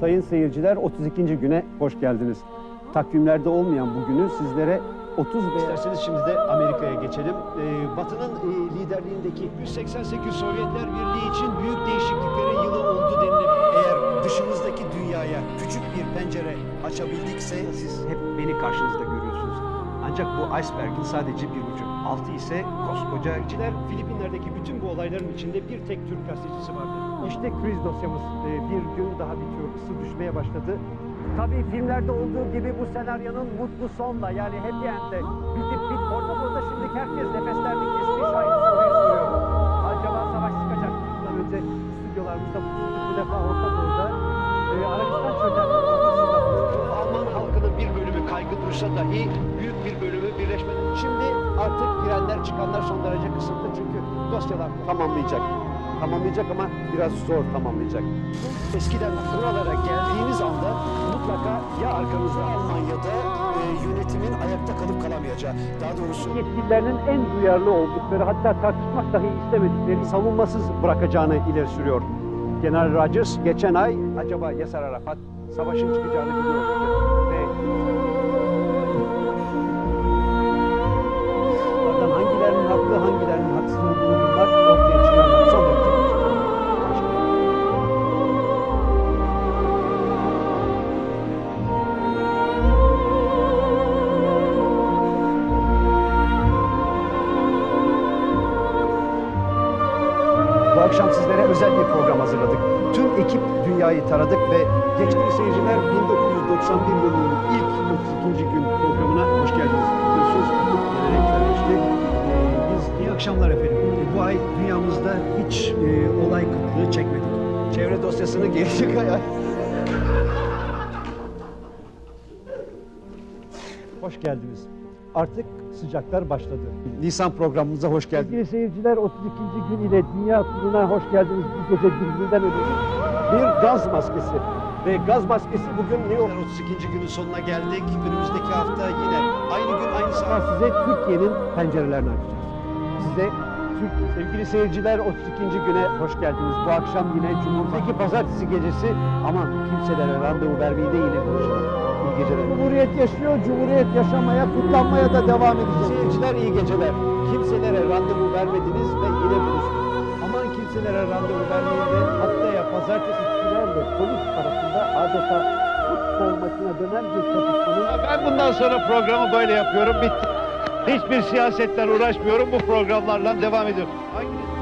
Sayın seyirciler 32. güne hoş geldiniz. Takvimlerde olmayan bu günü sizlere 30 veya... İsterseniz şimdi de Amerika'ya geçelim. Ee, Batı'nın e, liderliğindeki 188 Sovyetler Birliği için büyük değişikliklere yılı oldu denilebilir. Eğer dışımızdaki dünyaya küçük bir pencere açabildikse siz hep beni karşınızda görüyorsunuz. Ancak bu iceberg'in sadece bir ucu. Altı ise koskoca... Filipinler'deki bütün bu olayların içinde bir tek Türk gazetecisi vardı. İşte kriz dosyamız e, bir gün daha bitiyor, ısı düşmeye başladı. Tabii filmlerde olduğu gibi bu senaryonun mutlu sonla yani happy end'le bitip bit orada burada şimdi herkes nefeslerini kestiği şahin soruyu soruyor. Acaba savaş çıkacak mı? Bundan önce stüdyolarımızda bu defa Orta Doğu'da e, Arabistan çöllerinin ortasında. Alman halkının bir bölümü kaygı duysa dahi büyük bir bölümü birleşmedi. Şimdi artık girenler çıkanlar son derece kısıtlı çünkü dosyalar Tamamlayacak. Tamamlayacak ama biraz zor tamamlayacak. Eskiden buralara geldiğiniz anda mutlaka ya arkanızda Almanya'da e, yönetimin ayakta kalıp kalamayacağı, daha doğrusu yetkililerinin en duyarlı oldukları hatta tartışmak dahi istemedikleri savunmasız bırakacağını ileri sürüyor. General Rogers geçen ay acaba Yasar Arafat savaşın çıkacağını biliyor akşam sizlere özel bir program hazırladık. Tüm ekip dünyayı taradık ve geçtiğimiz seyirciler 1991 yılının ilk 32. gün programına hoş geldiniz. Biliyorsunuz artık gelenekler. Ee, biz iyi akşamlar efendim. E, Bu ay dünyamızda hiç e, olay kıtlığı çekmedik. çevre dosyasını gelecek ay... Hoş geldiniz. Artık sıcaklar başladı. Nisan programımıza hoş geldiniz. Sevgili seyirciler 32. gün ile Dünya turuna hoş geldiniz. Bu gece birbirinden ödülü bir gaz maskesi. Ve gaz maskesi bugün New York 32. günün sonuna geldik. Önümüzdeki hafta yine aynı gün aynı saat. size Türkiye'nin pencerelerini açacağız. Size Türkiye. Sevgili seyirciler 32. güne hoş geldiniz. Bu akşam yine Cumhuriyet'teki pazartesi gecesi aman kimselere randevu vermeyi de yine konuşalım. Cumhuriyet yaşıyor, Cumhuriyet yaşamaya, kutlanmaya da devam edeceğiz. Seyirciler iyi geceler. Kimselere randevu vermediniz ve yine buluştuk. Aman kimselere randevu vermeyin de haftaya pazartesi kişilerle polis arasında adeta futbol maçına dönen bir çatışmanın Ben bundan sonra programı böyle yapıyorum. Bitti. Hiçbir siyasetten uğraşmıyorum. Bu programlarla devam ediyorum. Hangi